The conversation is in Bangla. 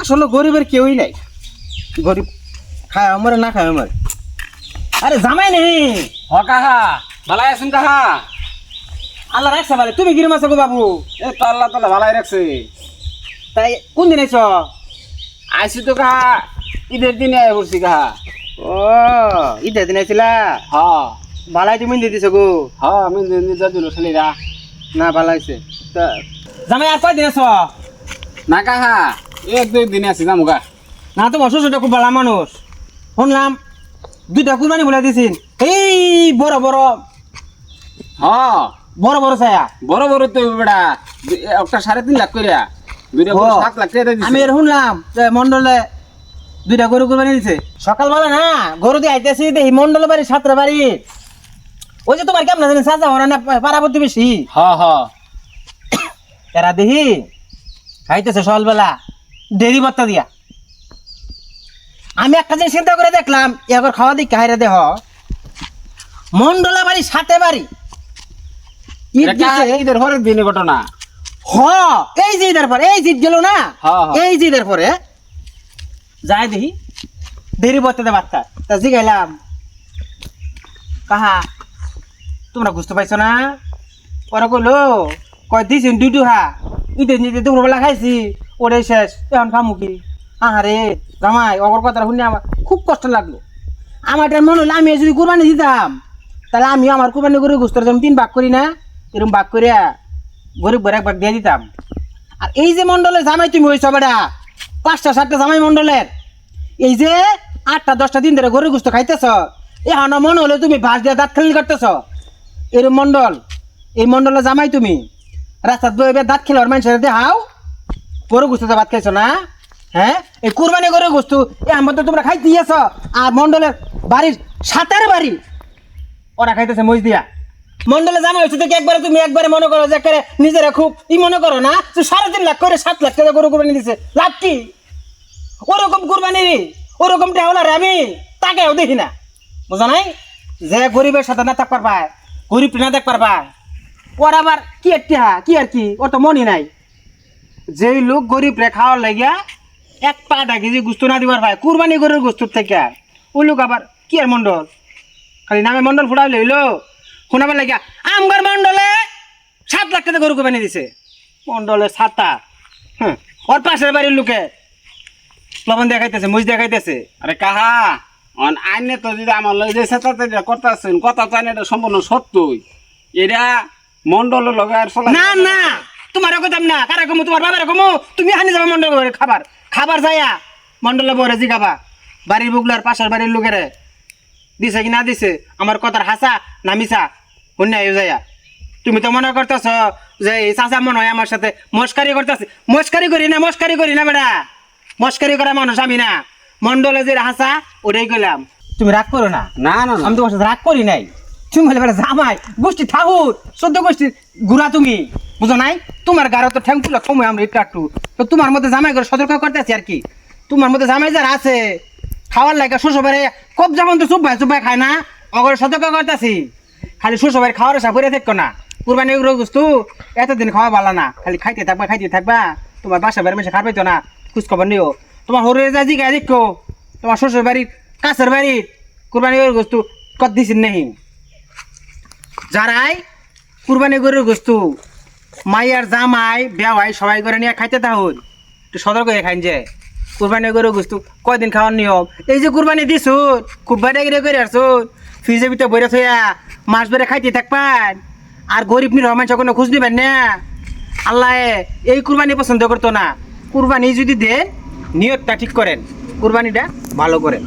আসলে গরিবের কেউই নাই। গরিব খায় আমার না খায় আমার। আরে জামাই নেই। হ কাহা? ভালাই আছেন কাহা? আল্লাহ রাখছে ভালো তুমি গিরম আছো গো বাবু। এ তো আল্লাহ তালা ভালাই রাখছে। তাই কোন দিন আইছ? আইসি তো কাহা। ঈদের দিনে আয় পড়ছি কাহা। ও ঈদের দিন আইছিলা? হ। ভালাই তুমি দিয়ে দিছো গো। হ আমি নিজা দিল ছেলেরা। না ভালো হয়েছে তা জামাই আর কয়দিন আছো? না কাহা এক দুই দিনে আছি গা। না খুব ভালো মানুষ। শুনলাম দুইটা কুরবানি বলে দিছিন এই বড় বড়। হ। বড় বড় ছায়া। বড় বড় তো একটা সাড়ে তিন লাখ করিয়া দুইটা বড় সাত লাখ টাকা দিছে। আমি এর শুনলাম যে মন্ডলে দুইটা গরু কুরবানি দিছে। সকালবেলা না গরু দিয়ে আইতেছি দেখি মন্ডল বাড়ি সাতটা বাড়ি ওই যে তোমার কেমন জানি সাজা হরা না পাড়াবর্তী বেশি হ হ। এরা দেখি খাইতেছে সকালবেলা। দেরি বার্তা দিয়া। আমি একটা জিনিস চিন্তা করে দেখলাম এবার খাওয়া দিক কাহিরে দেহ? মন্ডলা বাড়ি সাথে বাড়ি। ঈদের পরের দিনে ঘটনা? হ এই যে ঈদের পরে এই জিত গেল না। এই যে ঈদের পরে যাই দেখি। দেরি বর্তাতে বার্তা তা জিগাইলাম কাহা? তোমরা বুঝতে পাইছো না? ওরা কইলো কয় দিছেন দুইটু হা ঈদের নিতে দুপুরবেলা খাইছি, ওটাই শেষ, এখন খামু কি? আহারে, জামাই, অগর কথা শুনে আমার খুব কষ্ট লাগল। আমার এটা মনে হলো আমি যদি কোরবানি দিতাম, তাহলে আমি আমার কোরবানি করে গুস্তর যেমন তিন ভাগ করি না? এরকম ভাগ করিয়া গরিব গরিব ভাগ দিয়ে দিতাম। আর এই যে মন্ডলের জামাই তুমি হয়েছ বেটা, পাঁচটা, সাতটা জামাই মন্ডলের এই যে আটটা, দশটা, দিন ধরে গরু গুস্ত খাইতেছ, এখন মনে হলো তুমি ভাস দিয়ে দাঁত খেলি করতেছ। এরম মন্ডল এই মন্ডলে জামাই তুমি। রাস্তাত বইবে দাঁত খেলে মানুষের দেখাও গরু গুস্তুতে ভাত খাইছো না? হ্যাঁ? এই কুরবানি গরু গুস্তু এ আমার তো তোমরা খাই দিয়েছ। আর মন্ডলের বাড়ির সাতার বাড়ি। ওরা খাইতেছে মজ দিয়া। মন্ডলে জামা হয়েছে দেখে একবারে তুমি একবারে মনে করো যে একেবারে নিজেরা খুব ই মনে করো না? যে সাড়ে তিন লাখ করে সাত লাখ টাকা গরু কুরবানি দিছে। লাভ কি? ওরকম কুরবানি ওরকম টাহলার আমি তাকেও দেখি না। বুঝা নাই? যে গরিবের সাথে না থাক পারবা গরিব না দেখ পারবা ওর আবার কি আর টিহা? কি আর কি? ওর তো মনই নাই। যেই লোক গরিব রে লাগিয়া এক পাটা কেজি গুস্ত না দিবার ভাই কুরবানি গরুর গুস্তুর থেকে। ওই লোক আবার কি আর মন্ডল খালি নামে মন্ডল ফুটাই লইলো শোনাবার লাগিয়া, আমগার মন্ডলে সাত লাখ টাকা গরু কুরবানি দিছে। মন্ডলে সাতা। হ্যাঁ ওর পাশের বাড়ির লোকে। লবণ দেখাইতেছে, মুজ দেখাইতেছে। আরে কাহা? অন আইনে তো যদি আমার লই যে সেটাতে করতেছেন, কথা তো এটা সম্পূর্ণ সত্যই। এটা মন্ডলের লগে আর চলা না না তোমার কইতাম না কারা কমু তোমার বাবার কমু তুমি হানি যাবা মন্ডল খাবার। খাবার যাইয়া মন্ডলে বরে জিগাবা। বাড়ির বুগলার পাশের বাড়ির লোকেরে দিছে কি না দিছে আমার কথার হাসা না মিছা আইও যাইয়া। তুমি তো মনে করতেছ যে এই চাচা মনে হয় আমার সাথে মস্কারি করতেছে। মস্কারি করি না মস্কারি করি না বেটা। মস্কারি করা মানুষ আমি না। মন্ডলে যে হাসা ওটাই কইলাম। তুমি রাগ করো না? না না না। আমি তোমার সাথে রাগ করি নাই। তুমি বলে জামাই, গোষ্ঠী ঠাকুর, চোদ্দ গোষ্ঠীর ঘুরা তুমি। বুঝো নাই? তোমার গাড়ো তো ঠ্যাংকুলা সময় আমরা একটু তো তোমার মধ্যে জামাই করে সতর্ক করতেছি আর কি। তোমার মধ্যে জামাই যারা আছে, খাওয়ার লাগে শ্বশুরবারে কব যেমন তো চুপ ভাই চুপ ভাই খায় না, অগর সতর্ক করতেছি। খালি শ্বশুরবাড়ি খাওয়ার এসা করে থাকো না। কুরবানি এগুলো বস্তু এতদিন খাওয়া ভালো না। খালি খাইতে থাকবা খাইতে থাকবা। তোমার বাসা বাড়ি মেশে খাবে তো না খোঁজ খবর নিও। তোমার হরে যা জিগা দেখো। তোমার শ্বশুর বাড়ির কাছের বাড়ির কুরবানি গরুর গোস্তু কত দিছেন নেই যারাই কুরবানি গরুর গোস্তু, মাইয়ার জামাই, বেওয়াই সবাই করে নিয়ে খাইতে তাহুন একটু সতর্ক হয়ে খাইন যে, কুরবানি গরুর গোস্তু কয়দিন খাওয়ার নিয়ম? এই যে কুরবানি খুব বাইরে গিয়ে করে আসুন ফ্রিজের ভিতরে বইরে থইয়া মাছ বেড়ে খাইতে থাকবেন। আর গরিব নির মানুষ কোনো খোঁজ নিবেন না। আল্লাহ এই কুরবানি পছন্দ করতো না। কুরবানি যদি দেন, নিয়তটা ঠিক করেন। কুরবানিটা ভালো করেন।